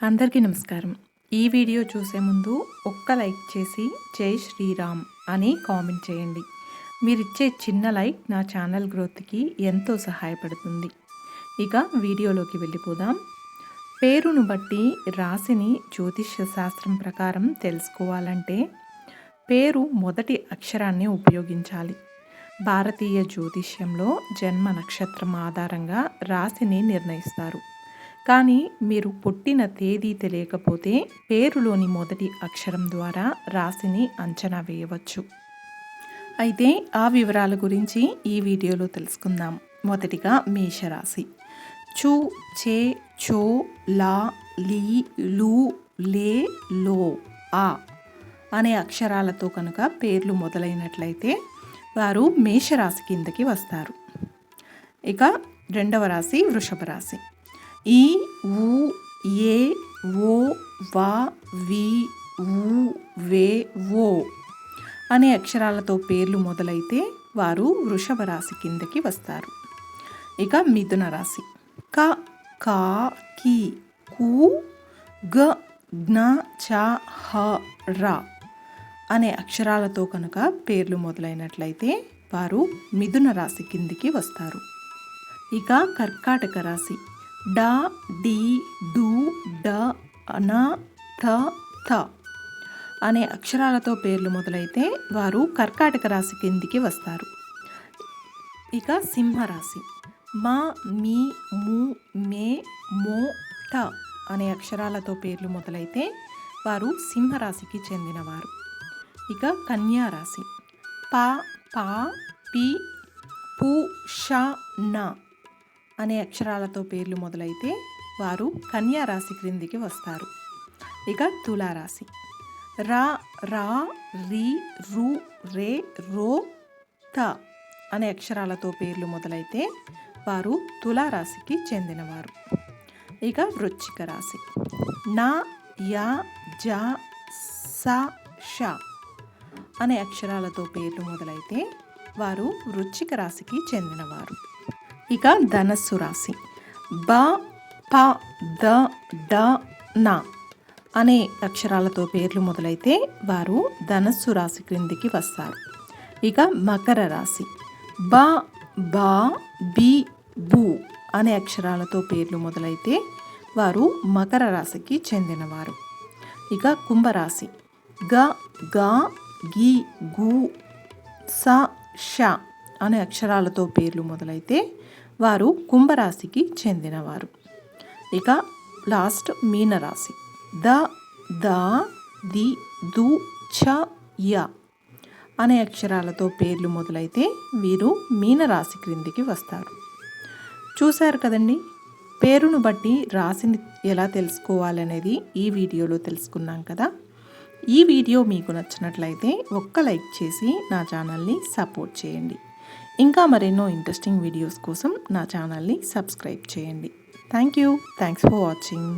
అందరికీ నమస్కారం. ఈ వీడియో చూసే ముందు ఒక్క లైక్ చేసి జై శ్రీరామ్ అని కామెంట్ చేయండి. మీరిచ్చే చిన్న లైక్ నా ఛానల్ గ్రోత్కి ఎంతో సహాయపడుతుంది. ఇక వీడియోలోకి వెళ్ళిపోదాం. పేరును బట్టి రాశిని జ్యోతిష్య శాస్త్రం ప్రకారం తెలుసుకోవాలంటే పేరు మొదటి అక్షరాన్ని ఉపయోగించాలి. భారతీయ జ్యోతిష్యంలో జన్మ నక్షత్రం ఆధారంగా రాశిని నిర్ణయిస్తారు. కానీ మీరు పుట్టిన తేదీ తెలియకపోతే పేరులోని మొదటి అక్షరం ద్వారా రాశిని అంచనా వేయవచ్చు. అయితే ఆ వివరాల గురించి ఈ వీడియోలో తెలుసుకుందాం. మొదటిగా మేషరాశి. చు చే చో లా లీ లు లే లో ఆ అనే అక్షరాలతో కనుక పేర్లు మొదలైనట్లయితే వారు మేషరాశి కిందకి వస్తారు. ఇక రెండవ రాశి వృషభ రాశి. ఈ ఊ ఏ ఓ వా వి ఊ వే ఓ అనే అక్షరాలతో పేర్లు మొదలైతే వారు వృషభ రాశి కిందకి వస్తారు. ఇక మిథున రాశి. క కా కి కు గ జ్ఞ చ హ ర అనే అక్షరాలతో కనుక పేర్లు మొదలైనట్లయితే వారు మిథున రాశి కిందికి వస్తారు. ఇక కర్కాటక రాశి. డ డి డు డ అన థ థ అనే అక్షరాలతో పేర్లు మొదలైతే వారు కర్కాటక రాశి కిందికి వస్తారు. ఇక సింహరాశి. మా మీ ము మే మో ట అనే అక్షరాలతో పేర్లు మొదలైతే వారు సింహరాశికి చెందినవారు. ఇక కన్యా రాశి ప పా పి పు ష న అనే అక్షరాలతో పేర్లు మొదలైతే వారు కన్యా రాశి క్రిందికి వస్తారు. ఇక తులారాశి. రా రా రి రు రే రో త అనే అక్షరాలతో పేర్లు మొదలైతే వారు తులారాశికి చెందినవారు. ఇక వృచ్చిక రాశి. నా యా జ స ష అనే అక్షరాలతో పేర్లు మొదలైతే వారు వృచ్చిక రాశికి చెందినవారు. ఇక ధనస్సు రాశి. బ ప ద డ న అనే అక్షరాలతో పేర్లు మొదలైతే వారు ధనస్సు రాశి క్రిందికి వస్తారు. ఇక మకర రాశి. బ బా బి బు అనే అక్షరాలతో పేర్లు మొదలైతే వారు మకర రాశికి చెందినవారు. ఇక కుంభరాశి. గ గా గి గు స ష అనే అక్షరాలతో పేర్లు మొదలైతే వారు కుంభరాశికి చెందినవారు. ఇక లాస్ట్ మీనరాశి. ద ద ది దు ఛ య అనే అక్షరాలతో పేర్లు మొదలైతే వీరు మీనరాశి క్రిందికి వస్తారు. చూశారు కదండి? పేరును బట్టి రాశిని ఎలా తెలుసుకోవాలనేది ఈ వీడియోలో తెలుసుకున్నాం కదా? ఈ వీడియో మీకు నచ్చినట్లయితే ఒక్క లైక్ చేసి నా ఛానల్ని సపోర్ట్ చేయండి. ఇంకా మరెన్నో ఇంట్రెస్టింగ్ వీడియోస్ కోసం నా ఛానల్ని సబ్స్క్రైబ్ చేయండి. Thank you thanks for watching